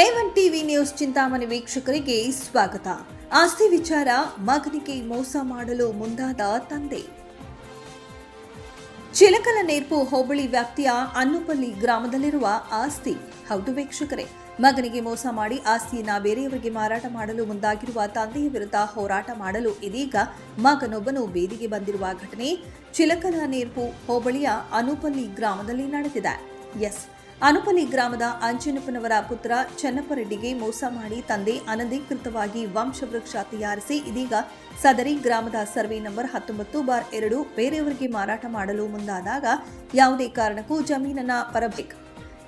A TV news Chintamani ವೀಕ್ಷಕರಿಗೆ ಸ್ವಾಗತ. ಆಸ್ತಿ ವಿಚಾರ ಮಗನಿಗೆ ಮೋಸ ಮಾಡಲು ಮುಂದಾದ ತಂದೆ. ಚಿಲಕಲ ನೇರ್ಪು ಹೋಬಳಿ ವ್ಯಾಪ್ತಿಯ ಅನ್ನುಪಲ್ಲಿ ಗ್ರಾಮದಲ್ಲಿರುವ ಆಸ್ತಿ. ಹೌದು ವೀಕ್ಷಕರೇ ಮಗನಿಗೆ ಮೋಸ ಮಾಡಿ ಆಸ್ತಿಯನ್ನ ಬೇರೆಯವರಿಗೆ ಮಾರಾಟ ಮಾಡಲು ಮುಂದಾಗಿರುವ ತಂದೆಯ ವಿರುದ್ಧ ಹೋರಾಟ ಮಾಡಲು ಇದೀಗ ಮಗನೊಬ್ಬನು ಬೀದಿಗೆ ಬಂದಿರುವ ಘಟನೆ ಚಿಲಕಲ ನೇರ್ಪು ಹೋಬಳಿಯ ಅನುಪಲ್ಲಿ ಗ್ರಾಮದಲ್ಲಿ ನಡೆದಿದೆ. ಎಸ್ ಅನುಪಲಿ ಗ್ರಾಮದ ಅಂಜನಪ್ಪನವರ ಪುತ್ರ ಚೆನ್ನಪ್ಪರೆಡ್ಡಿಗೆ ಮೋಸ ಮಾಡಿ ತಂದೆ ಅನಧಿಕೃತವಾಗಿ ವಂಶವೃಕ್ಷ ತಯಾರಿಸಿ ಇದೀಗ ಸದರಿ ಗ್ರಾಮದ ಸರ್ವೆ ನಂಬರ್ ಹತ್ತೊಂಬತ್ತು ಬಾರ್ ಎರಡು ಬೇರೆಯವರಿಗೆ ಮಾರಾಟ ಮಾಡಲು ಮುಂದಾದಾಗ ಯಾವುದೇ ಕಾರಣಕ್ಕೂ ಜಮೀನನ್ನ ಪರಬೇಕು.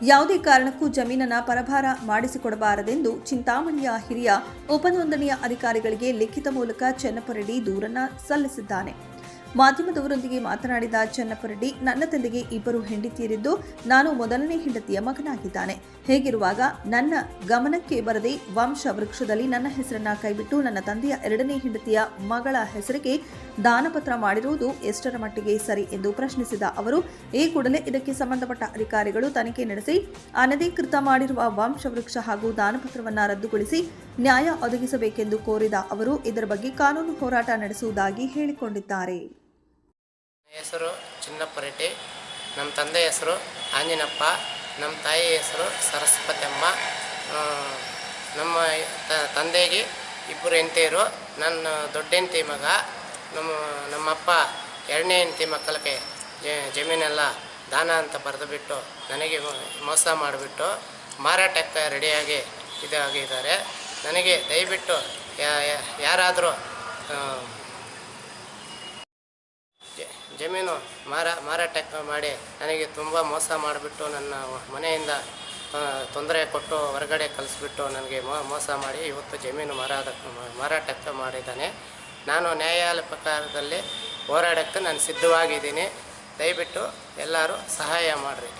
ಯಾವುದೇ ಕಾರಣಕ್ಕೂ ಜಮೀನನ್ನ ಪರಭಾರ ಮಾಡಿಸಿಕೊಡಬಾರದೆಂದು ಚಿಂತಾಮಣಿಯ ಹಿರಿಯ ಉಪನೋಂದಣಿಯ ಅಧಿಕಾರಿಗಳಿಗೆ ಲಿಖಿತ ಮೂಲಕ ಚೆನ್ನಪ್ಪರೆಡ್ಡಿ ದೂರನ್ನ ಸಲ್ಲಿಸಿದ್ದಾನೆ. ಮಾಧ್ಯಮದವರೊಂದಿಗೆ ಮಾತನಾಡಿದ ಚನ್ನಪರೆಡ್ಡಿ ನನ್ನ ತಂದೆಗೆ ಇಬ್ಬರು ಹೆಂಡತಿಯರಿದ್ದು ನಾನು ಮೊದಲನೇ ಹೆಂಡತಿಯ ಮಗನಾಗಿದ್ದಾನೆ. ಹೇಗಿರುವಾಗ ನನ್ನ ಗಮನಕ್ಕೆ ಬರದೆ ವಂಶ ವೃಕ್ಷದಲ್ಲಿ ನನ್ನ ಹೆಸರನ್ನ ಕೈಬಿಟ್ಟು ನನ್ನ ತಂದೆಯ ಎರಡನೇ ಹೆಂಡತಿಯ ಮಗಳ ಹೆಸರಿಗೆ ದಾನಪತ್ರ ಮಾಡಿರುವುದು ಎಷ್ಟರ ಮಟ್ಟಿಗೆ ಸರಿ ಎಂದು ಪ್ರಶ್ನಿಸಿದ ಅವರು, ಈ ಕೂಡಲೇ ಇದಕ್ಕೆ ಸಂಬಂಧಪಟ್ಟ ಅಧಿಕಾರಿಗಳು ತನಿಖೆ ನಡೆಸಿ, ಅನಧಿಕೃತ ಮಾಡಿರುವ ವಂಶವೃಕ್ಷ ಹಾಗೂ ದಾನಪತ್ರವನ್ನು ರದ್ದುಗೊಳಿಸಿ ನ್ಯಾಯ ಒದಗಿಸಬೇಕೆಂದು ಕೋರಿದ ಅವರು, ಇದರ ಬಗ್ಗೆ ಕಾನೂನು ಹೋರಾಟ ನಡೆಸುವುದಾಗಿ ಹೇಳಿಕೊಂಡಿದ್ದಾರೆ. ಹೆಸರು ಚಿನ್ನಪ್ಪರೆಡ್ಡಿ ನಮ್ಮ ತಂದೆ ಹೆಸರು ಆಂಜಿನಪ್ಪ, ನಮ್ಮ ತಾಯಿ ಹೆಸರು ಸರಸ್ವತಮ್ಮ. ನಮ್ಮ ತಂದೆಗೆ ಇಬ್ಬರು ಹೆಂಡತಿಯರು, ನನ್ನ ದೊಡ್ಡ ಹೆಂಡತಿ ಮಗ, ನಮ್ಮ, ನಮ್ಮಪ್ಪ ಎರಡನೇ ಹೆಂಡತಿ ಮಕ್ಕಳಿಗೆ ಜಮೀನೆಲ್ಲ ದಾನ ಅಂತ ಬರೆದುಬಿಟ್ಟು ನನಗೆ ಮೋಸ ಮಾಡಿಬಿಟ್ಟು ಮಾರಾಟಕ್ಕೆ ರೆಡಿಯಾಗಿ ಇದಾಗಿದ್ದಾರೆ. ನನಗೆ ದಯವಿಟ್ಟು ಯಾರಾದರೂ ಜಮೀನು ಮಾರ ಮಾರಾಟಕ್ಕೆ ಮಾಡಿ ನನಗೆ ತುಂಬ ಮೋಸ ಮಾಡಿಬಿಟ್ಟು ನನ್ನ ಮನೆಯಿಂದ ತೊಂದರೆ ಕೊಟ್ಟು ಹೊರಗಡೆ ಕಲಿಸ್ಬಿಟ್ಟು ನನಗೆ ಮೋಸ ಮಾಡಿ ಇವತ್ತು ಜಮೀನು ಮಾರಾಟ ಮಾರಾಟಕ್ಕೆ ಮಾಡಿದ್ದಾನೆ. ನಾನು ನ್ಯಾಯಾಲಯ ಪ್ರಕಾರದಲ್ಲಿ ಹೋರಾಡೋಕ್ಕೆ ನಾನು ಸಿದ್ಧವಾಗಿದ್ದೀನಿ. ದಯವಿಟ್ಟು ಎಲ್ಲರೂ ಸಹಾಯ ಮಾಡಿರಿ.